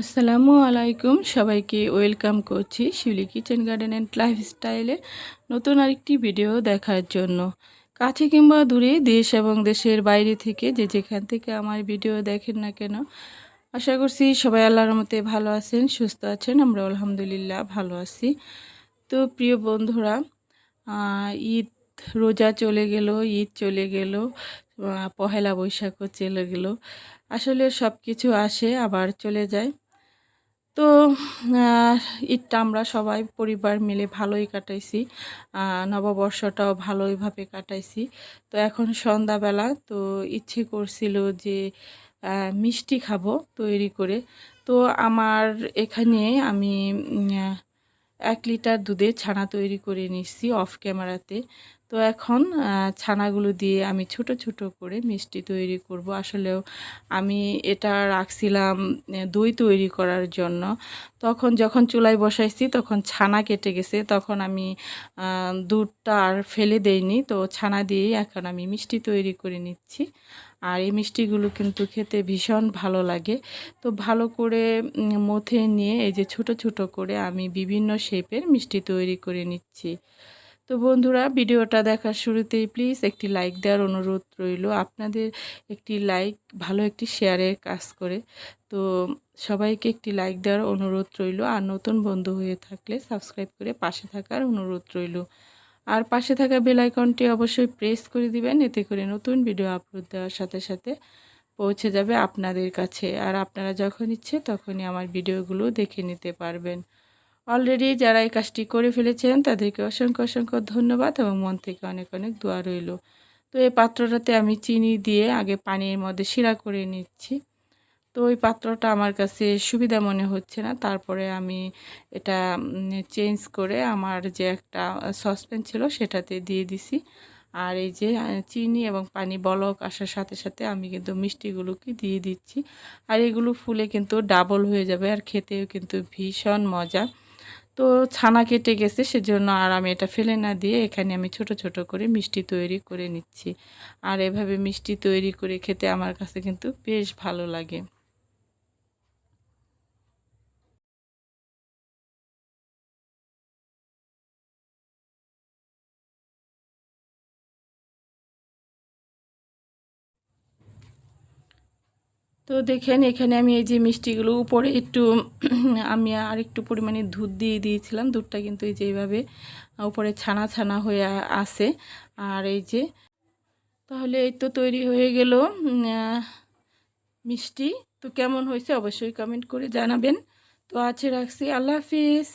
আসসালামু আলাইকুম, সবাইকে ওয়েলকাম করছি শিউলি কিচেন গার্ডেন অ্যান্ড লাইফস্টাইলে নতুন আরেকটি ভিডিও দেখার জন্য। কাছে কিংবা দূরে দেশ এবং দেশের বাইরে থেকে যে যেখান থেকে আমার ভিডিও দেখেন না কেন, আশা করছি সবাই আল্লাহর মতে ভালো আছেন, সুস্থ আছেন আমরা আলহামদুলিল্লাহ ভালো আছি। তো প্রিয় বন্ধুরা ঈদ রোজা চলে গেল, ঈদ চলে গেল পহেলা বৈশাখও চলে গেল। আসলে সব কিছু আসে, আবার চলে যায়। তো ঈদটা আমরা সবাই পরিবার মিলে ভালোই কাটাইছি। নববর্ষটাও ভালোইভাবে কাটাইছি। তো এখন সন্ধ্যাবেলা, তো ইচ্ছে করছিল যে মিষ্টি খাব তৈরি করে। তো আমার এখানে আমি এক লিটার দুধে ছানা তৈরি করে নিচ্ছি অফ ক্যামেরাতে। তো এখন ছানাগুলো দিয়ে আমি ছোট ছোট করে মিষ্টি তৈরি করব। আসলেও আমি এটা রাখছিলাম দই তৈরি করার জন্য। তখন যখন চুলায় বসাইছি, তখন ছানা কেটে গেছে। তখন আমি দুধটা আর ফেলে দেইনি। তো ছানা দিয়েই এখন আমি মিষ্টি তৈরি করে নিচ্ছি। আর এই মিষ্টিগুলো কিন্তু খেতে ভীষণ ভালো লাগে। তো ভালো করে মথে নিয়ে এই যে ছোট ছোট করে আমি বিভিন্ন শেপের মিষ্টি তৈরি করে নিচ্ছি। তো বন্ধুরা, ভিডিওটা দেখার শুরুতেই প্লিজ একটি লাইক দেওয়ার অনুরোধ রইল। আপনাদের একটি লাইক ভালো একটি শেয়ারের কাজ করে। তো সবাইকে একটি লাইক দেওয়ার অনুরোধ রইল। আর নতুন বন্ধু হয়ে থাকলে সাবস্ক্রাইব করে পাশে থাকার অনুরোধ রইল। আর পাশে থাকা বেল আইকনটি অবশ্যই প্রেস করে দিবেন। এতে করে নতুন ভিডিও আপলোড দেওয়ার সাথে সাথে পৌঁছে যাবে আপনাদের কাছে। আর আপনারা যখন ইচ্ছে তখনই আমার ভিডিওগুলো দেখে নিতে পারবেন। অলরেডি যারা এই কাজটি করে ফেলেছেন, তাদেরকে অসংখ্য অসংখ্য ধন্যবাদ এবং মন থেকে অনেক অনেক দোয়া রইল। তো এই পাত্রটাতে আমি চিনি দিয়ে আগে পানির মধ্যে শিরা করে নিচ্ছি। তো ওই পাত্রটা আমার কাছে সুবিধা মনে হচ্ছে না। তারপরে আমি এটা চেঞ্জ করে আমার যে একটা সসপ্যান ছিল সেটাতে দিয়ে দিছি। আর এই যে চিনি এবং পানি বলক আসার সাথে সাথে আমি কিন্তু মিষ্টিগুলোকে দিয়ে দিচ্ছি। আর এগুলো ফুলে কিন্তু ডাবল হয়ে যাবে আর খেতেও কিন্তু ভীষণ মজা। তো ছানা কেটে গেছে, সেজন্য আর আমি এটা ফেলে না দিয়ে এখানে আমি ছোট ছোট করে মিষ্টি তৈরি করে নিচ্ছি। আর এভাবে মিষ্টি তৈরি করে খেতে আমার কাছে কিন্তু বেশ ভালো লাগে। তো দেখেন, এখানে আমি এই যে মিষ্টিগুলো উপরে একটু, আমি আর একটু পরিমাণে দুধ দিয়ে দিয়েছিলাম। দুধটা কিন্তু এই যে এইভাবে উপরে ছানা ছানা হয়ে আছে। আর এই যে, তাহলে এই তো তৈরি হয়ে গেল মিষ্টি। তো কেমন হয়েছে অবশ্যই কমেন্ট করে জানাবেন। তো আছে রাখছি। আল্লাহ হাফিজ।